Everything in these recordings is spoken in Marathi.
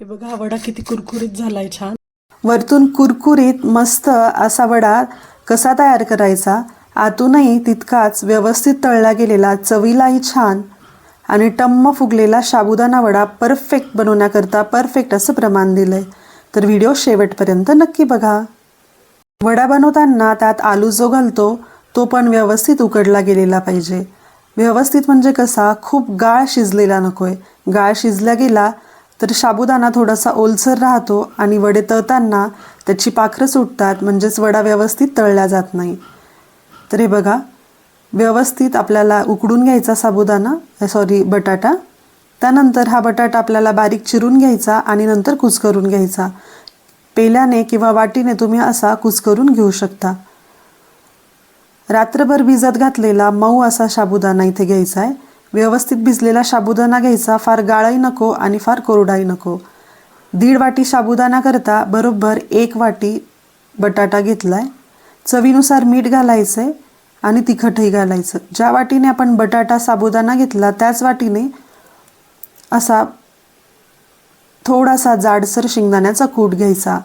हे बघा हा वडा किती कुरकुरीत झालाय छान. वरतून कुरकुरीत मस्त असा वडा कसा तयार करायचा? आतूनही तितकाच व्यवस्थित तळला गेलेला चवीलाही छान आणि टम्म फुगलेला साबुदाणा वडा परफेक्ट बनवण्याकरता परफेक्ट असं प्रमाण दिलंय. तर व्हिडिओ शेवटपर्यंत नक्की बघा. वडा बनवताना त्यात आलू जो घालतो तो पण व्यवस्थित उकडला गेलेला पाहिजे. व्यवस्थित म्हणजे कसा? खूप गाळ शिजलेला नकोय. गाळ शिजला गेला तर साबुदाणा थोडासा ओलसर राहतो आणि वडे तळताना त्याची पाखरं सुटतात म्हणजेच वडा व्यवस्थित तळला जात नाही. तर हे बघा व्यवस्थित आपल्याला उकडून घ्यायचा साबुदाणा सॉरी बटाटा. त्यानंतर हा बटाटा आपल्याला बारीक चिरून घ्यायचा आणि नंतर कुचकरून घ्यायचा. पेल्याने किंवा वाटीने तुम्ही असा कुचकरून घेऊ शकता. रात्रभर भिजत घातलेला मऊ असा साबुदाणा इथे घ्यायचा आहे. व्यवस्थित भिजलेला साबुदाणा घ्यायचा फार गाळही नको आणि फार कोरडाही नको. दीड वाटी साबुदाणाकरता बरोबर एक वाटी बटाटा घेतला आहे चवीनुसार मीठ घालायचं आहे आणि तिखटही घालायचं. ज्या वाटीने आपण बटाटा साबुदाणा घेतला त्याच वाटीने असा थोडासा जाडसर शेंगदाण्याचा कूट घ्यायचा.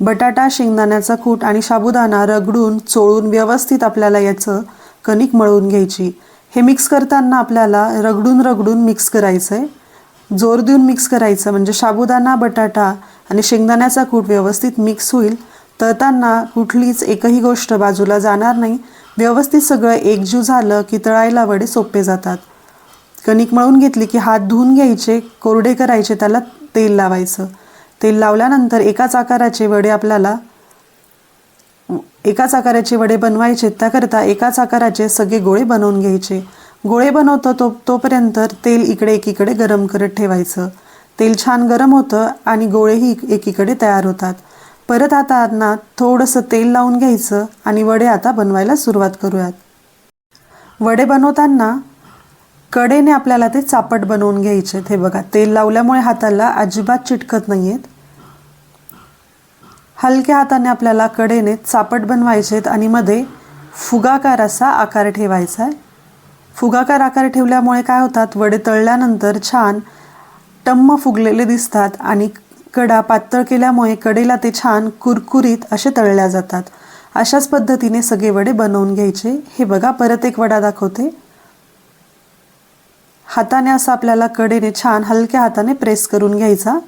बटाटा शेंगदाण्याचा कूट आणि साबुदाणा रगडून चोळून व्यवस्थित आपल्याला याचं कणिक मळून घ्यायची. हे मिक्स करताना आपल्याला रगडून रगडून मिक्स करायचं आहे जोर देऊन मिक्स करायचं म्हणजे साबुदाणा बटाटा आणि शेंगदाण्याचा कूट व्यवस्थित मिक्स होईल. तळताना कुठलीच एकही गोष्ट बाजूला जाणार नाही. व्यवस्थित सगळं एकजू झालं की तळायला वडे सोपे जातात. कणिक मळून घेतली की हात धुवून घ्यायचे कोरडे करायचे त्याला तेल लावायचं. तेल लावल्यानंतर एकाच आकाराचे वडे आपल्याला एकाच आकाराचे वडे बनवायचे त्याकरता एकाच आकाराचे सगळे गोळे बनवून घ्यायचे. गोळे बनवतो तो तोपर्यंत तेल इकडे एकीकडे गरम करत ठेवायचं. तेल छान गरम होतं आणि गोळेही एकीकडे तयार होतात. परत आता ना थोडंसं तेल लावून घ्यायचं आणि वडे आता बनवायला सुरुवात करूयात. वडे बनवताना कडेने आपल्याला ते चापट बनवून घ्यायचे. हे बघा तेल लावल्यामुळे हाताला अजिबात चिटकत नाही आहेत हलक्या हाताने आपल्याला कडेने चापट बनवायचे आहेत आणि मध्ये फुगाकार असा आकार ठेवायचा आहे. फुगाकार आकार ठेवल्यामुळे काय होतात? वडे तळल्यानंतर छान टम्म फुगलेले दिसतात आणि कडा पातळ केल्यामुळे कडेला ते छान कुरकुरीत असे तळल्या जातात. अशाच पद्धतीने सगळे वडे बनवून घ्यायचे. हे बघा परत एक वडा दाखवते. हाताने असं आपल्याला कडेने छान हलक्या हाताने प्रेस करून घ्यायचा.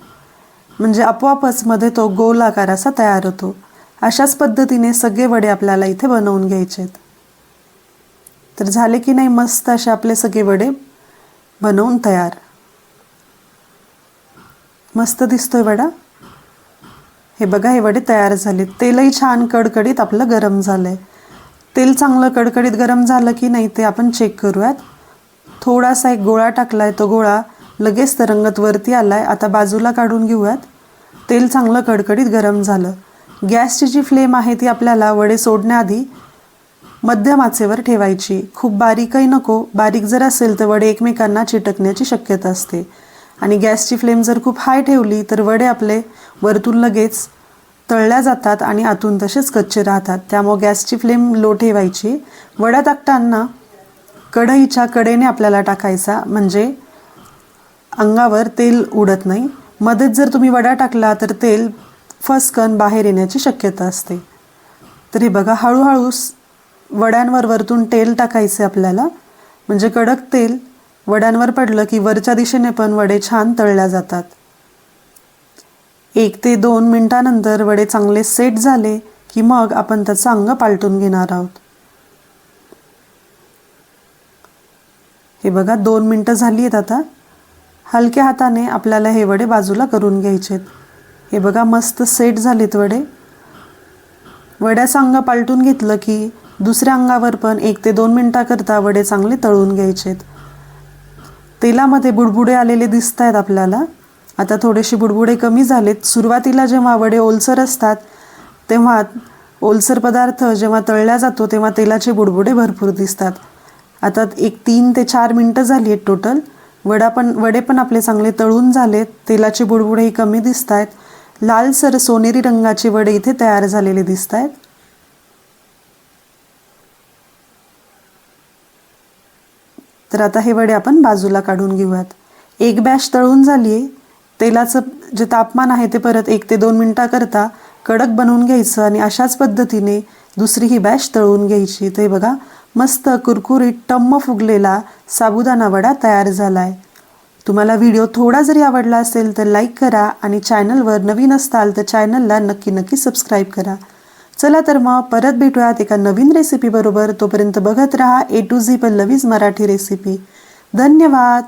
म्हणजे आपोआपच मध्ये तो गोल आकार असा तयार होतो. अशाच पद्धतीने सगळे वडे आपल्याला इथे बनवून घ्यायचे आहेत तर झाले की नाही मस्त असे आपले सगळे वडे बनवून तयार? मस्त दिसतोय वडा? हे बघा हे वडे तयार झाले तेलही छान कडकडीत आपलं गरम झालंय. तेल चांगलं कडकडीत गरम झालं की नाही ते आपण चेक करूयात. थोडासा एक गोळा टाकलाय तो गोळा लगेच तरंगत वरती आलाय. आता बाजूला काढून घेऊयात. तेल चांगलं कडकडीत गरम झालं. गॅसची जी फ्लेम आहे ती आपल्याला वडे सोडण्याआधी मध्यम आचेवर ठेवायची. खूप बारीकही नको. बारीक जर असेल तर वडे एकमेकांना चिटकण्याची शक्यता असते. आणि गॅसची फ्लेम जर खूप हाय ठेवली तर वडे आपले वरतून लगेच तळल्या जातात आणि आतून तसेच कच्चे राहतात. त्यामुळे गॅसची फ्लेम लो ठेवायची. वड्या टाकताना कढईच्या कडेने आपल्याला टाकायचा. म्हणजे अंगावर तेल उडत नाही. मध्येच जर तुम्ही वडा टाकला तर तेल फसकन बाहेर येण्याची शक्यता असते. तर हे बघा हळूहळू वड्यांवर वरतून तेल टाकायचे आपल्याला. म्हणजे कडक तेल वड्यांवर पडलं की वरच्या दिशेने पण वडे छान तळल्या जातात. एक ते दोन मिनटानंतर वडे चांगले सेट झाले की मग आपण त्याचं अंग पालटून घेणार आहोत. हे बघा दोन मिनटं झाली आहेत आता. हलक्या हाताने आपल्याला हे वडे बाजूला करून घ्यायचे हे बघा मस्त सेट झालेत वडे. वड्याचं अंग पालटून घेतलं की दुसऱ्या अंगावर पण एक ते दोन मिनटाकरता वडे चांगले तळून घ्यायचेत तेलामध्ये बुडबुडे आलेले दिसत आहेत आपल्याला. आता थोडेसे बुडबुडे कमी झालेत. सुरुवातीला जेव्हा वडे ओलसर असतात तेव्हा ओलसर पदार्थ जेव्हा तळला जातो तेव्हा तेलाचे बुडबुडे भरपूर दिसतात. आता एक तीन ते चार मिनटं झाली आहेत टोटल वडा पण वडे पण आपले चांगले तळून झालेत. तेलाचे बुडबुडेही कमी दिसत आहेत लालसर सोनेरी रंगाचे वडे इथे तयार झालेले दिसत आहेत तर आता हे वडे आपण बाजूला काढून घेऊयात. एक बॅश तळून झाली आहे तेलाचं जे तापमान आहे ते परत एक ते दोन मिनटाकरता कडक बनवून घ्यायचं आणि अशाच पद्धतीने दुसरी ही बॅश तळून घ्यायची. ते बघा मस्त कुरकुरीत टम्म फुगलेला साबुदाणा वडा तयार झाला आहे तुम्हाला व्हिडिओ थोडा जरी आवडला असेल तर लाईक करा आणि चॅनलवर नवीन असताल तर चॅनलला नक्की नक्की सबस्क्राईब करा. चला तर मग परत भेटूयात एका नवीन रेसिपीबरोबर तोपर्यंत बघत राहा A to Z Pallavi's Marathi recipe धन्यवाद!